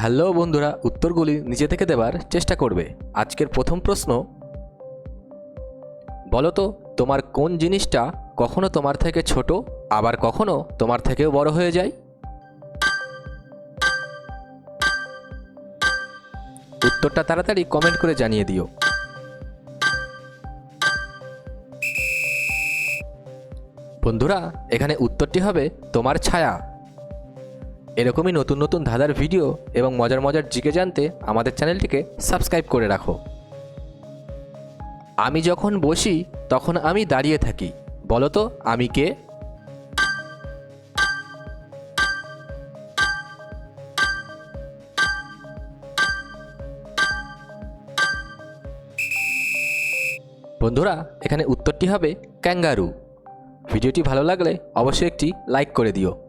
Hello বন্ধুরা, উত্তরগুলি নিজে থেকে দেবার চেষ্টা করবে। আজকের প্রথম প্রশ্ন বলো তো তোমার কোন জিনিসটা কখনো তোমার থেকে ছোট, আবার কখনো তোমার থেকেও বড় হয়ে যায়? উত্তরটা তাড়াতাড়ি কমেন্ট করে জানিয়ে দিও। বন্ধুরা, এখানে উত্তরটি হবে, তোমার ছায়া। এরকমই নতুন নতুন ধাঁধার ভিডিও এবং মজার মজার জিকে জানতে আমাদের চ্যানেলটিকে সাবস্ক্রাইব করে রাখো। আমি যখন বসি, তখন আমি দাঁড়িয়ে থাকি। বলো তো আমি কে? বন্ধুরা, এখানে উত্তরটি হবে ক্যাঙ্গারু। ভিডিওটি ভালো লাগলে অবশ্যই একটি লাইক করে দিও।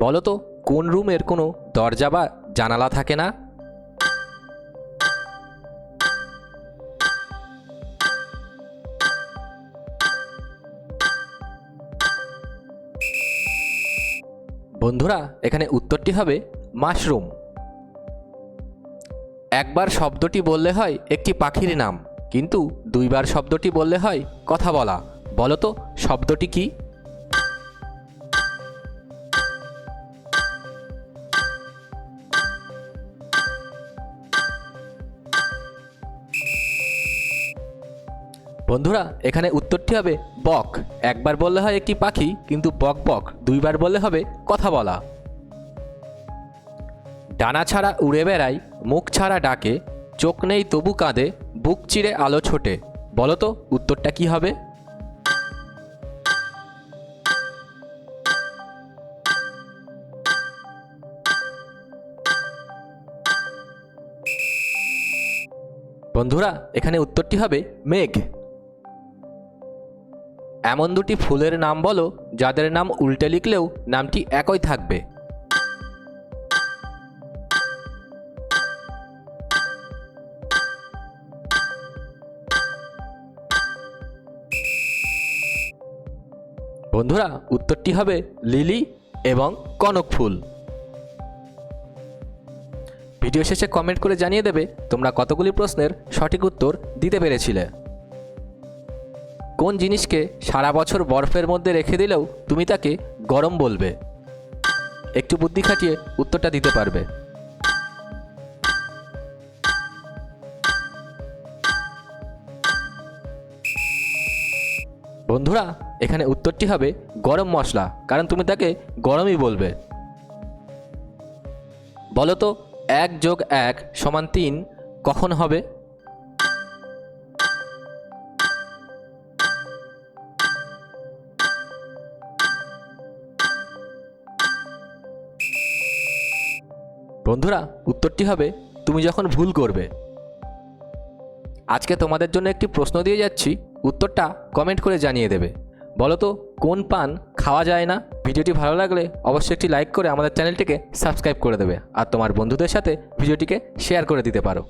বলো তো কোন রুমের কোনো দরজা বা জানালা থাকে না? বন্ধুরা, এখানে উত্তরটি হবে মাশরুম। একবার শব্দটি বললে হয় একটি পাখির নাম, কিন্তু দুইবার শব্দটি বললে হয় কথা বলা। বলো তো শব্দটি কি? বন্ধুরা, এখানে উত্তরটি হবে বক। একবার বললে হয় একটি পাখি, কিন্তু বক বক। দুইবার বললে হবে কথা বলা। ডানা ছাড়া উড়ে বেড়ায়, মুখ ছাড়া ডাকে, চোখ নেই তবু কাঁদে, বুক চিরে আলো ছোটে। বলো তো, উত্তরটা কি হবে? বন্ধুরা, এখানে উত্তরটি হবে মেঘ। এমন দুটি ফুলের নাম বলো, যাদের নাম উল্টে লিখলেও নামটি একই থাকবে। বন্ধুরা, উত্তরটি হবে লিলি এবং কনক ফুল। ভিডিও শেষে কমেন্ট করে জানিয়ে দেবে তোমরা কতগুলি প্রশ্নের সঠিক উত্তর দিতে পেরেছিলে। কোন জিনিসকে সারা বছর বরফের মধ্যে রেখে দিলেও তুমি তাকে গরম বলবে? একটু বুদ্ধি খাটিয়ে উত্তরটা দিতে পারবে। বন্ধুরা, এখানে উত্তরটি হবে গরম মশলা, কারণ তুমি তাকে গরমই বলবে। বলো তো, এক যোগ এক সমান তিন কখন হবে? বন্ধুরা, উত্তরটি হবে, তুমি যখন ভুল করবে। আজকে তোমাদের জন্য একটি প্রশ্ন দিয়ে যাচ্ছি, উত্তরটা কমেন্ট করে জানিয়ে দেবে। বলো তো কোন পান খাওয়া যায় না? ভিডিওটি ভালো লাগলে অবশ্যই একটি লাইক করে আমাদের চ্যানেলটিকে সাবস্ক্রাইব করে দেবে, আর তোমার বন্ধুদের সাথে ভিডিওটিকে শেয়ার করে দিতে পারো।